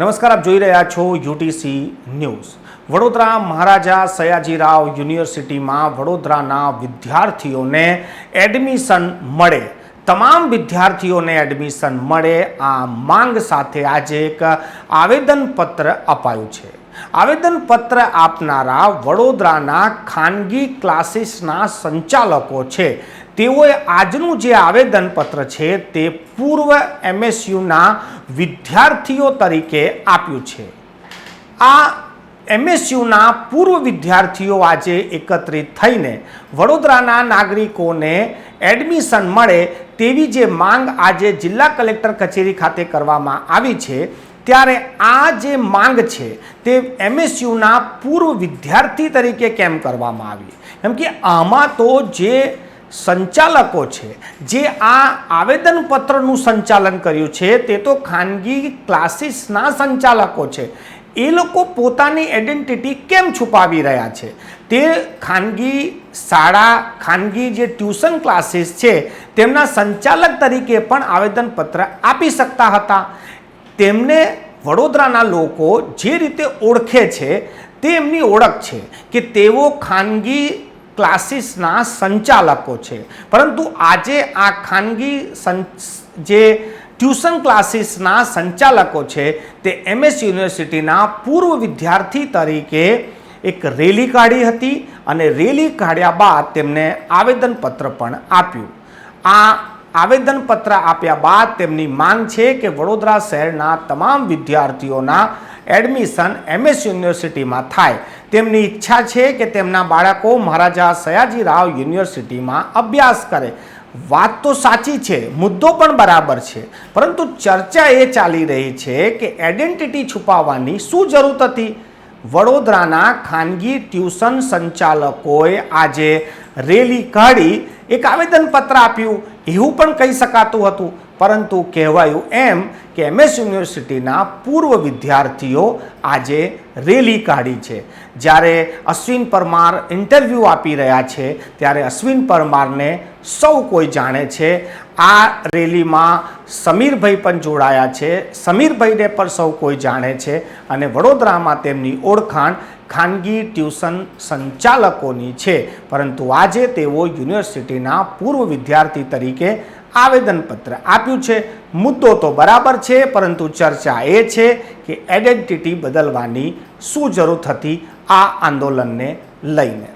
નમસ્કાર, આપ જોઈ રહ્યા છો યુટીસી ન્યૂઝ. વડોદરા મહારાજા સયાજીરાવ યુનિવર્સિટીમાં વડોદરાના વિદ્યાર્થીઓને એડમિશન મળે. તમામ વિદ્યાર્થીઓને એડમિશન મળે. આ માંગ સાથે આજે એક આવેદનપત્ર અપાયું છે. આવેદનપત્ર આપનારા વડોદરાના ખાનગી ક્લાસીસના સંચાલકો છે. તેઓએ આજનું જે આવેદનપત્ર છે તે પૂર્વ એમએસયુના વિદ્યાર્થીઓ તરીકે આપ્યું છે. આ એમએસયુના પૂર્વ વિદ્યાર્થીઓ આજે એકત્રિત થઈને વડોદરાના નાગરિકોને એડમિશન મળે તેવી જે માંગ આજે જિલ્લા કલેક્ટર કચેરી ખાતે કરવામાં આવી છે ત્યારે આ જે માંગ છે તે એમએસયુના પૂર્વ વિદ્યાર્થી તરીકે કેમ કરવામાં આવી? કેમ કે આમાં તો જે સંચાલકો છે, જે આ આવેદનપત્રનું સંચાલન કર્યું છે, તે તો ખાનગી ક્લાસીસના સંચાલકો છે. એ લોકો પોતાની આઈડેન્ટિટી કેમ છુપાવી રહ્યા છે? તે ખાનગી શાળા, ખાનગી જે ટ્યુશન ક્લાસીસ છે, તેમના સંચાલક તરીકે પણ આવેદનપત્ર આપી શકતા હતા. તેમને વડોદરાના લોકો જે રીતે ઓળખે છે, તે એમની ઓળખ છે કે તેઓ ખાનગી ક્લાસીસના સંચાલકો છે. પરંતુ આજે આ ખાનગી જે ટ્યુશન ક્લાસીસના સંચાલકો છે, તે એમએસ યુનિવર્સિટીના પૂર્વ વિદ્યાર્થી તરીકે એક રેલી કાઢી હતી અને રેલી કાઢ્યા બાદ તેમને આવેદનપત્ર પણ આપ્યું. આ આવેદનપત્ર આપ્યા બાદ તેમની માંગ છે કે વડોદરા શહેરના તમામ વિદ્યાર્થીઓના એડમિશન એમએસ યુનિવર્સિટીમાં થાય. તેમની ઈચ્છા છે કે તેમના બાળકો મહારાજા સયાજીરાવ યુનિવર્સિટીમાં અભ્યાસ કરે. વાત તો સાચી છે, મુદ્દો પણ બરાબર છે, પરંતુ ચર્ચા એ ચાલી રહી છે કે આઈડેન્ટિટી છુપાવવાની શું જરૂર હતી? વડોદરાના ખાનગી ટ્યુશન સંચાલકોએ આજે રેલી કાઢી એક આવેદનપત્ર આપ્યું. એવું પણ કહી શકાતું હતું. પરંતુ કહેવાયું એમ કે એમએસ યુનિવર્સિટીના પૂર્વ વિદ્યાર્થીઓ આજે રેલી કાઢી છે. જ્યારે અશ્વિન પરમાર ઇન્ટરવ્યૂ આપી રહ્યા છે, ત્યારે અશ્વિન પરમારને સૌ કોઈ જાણે છે, આ રેલીમાં સમીરભાઈ પણ જોડાયા છે. સમીરભાઈને પણ સૌ કોઈ જાણે છે અને વડોદરામાં તેમની ઓળખાણ ખાનગી ટ્યુશન સંચાલકોની છે. પરંતુ આજે તેઓ યુનિવર્સિટીના પૂર્વ વિદ્યાર્થી તરીકે આવેદનપત્ર આપ્યું છે. મુદ્દો તો બરાબર છે, પરંતુ ચર્ચા એ છે કે આઈડેન્ટિટી બદલવાની શું જરૂર હતી આ આંદોલનને લઈને.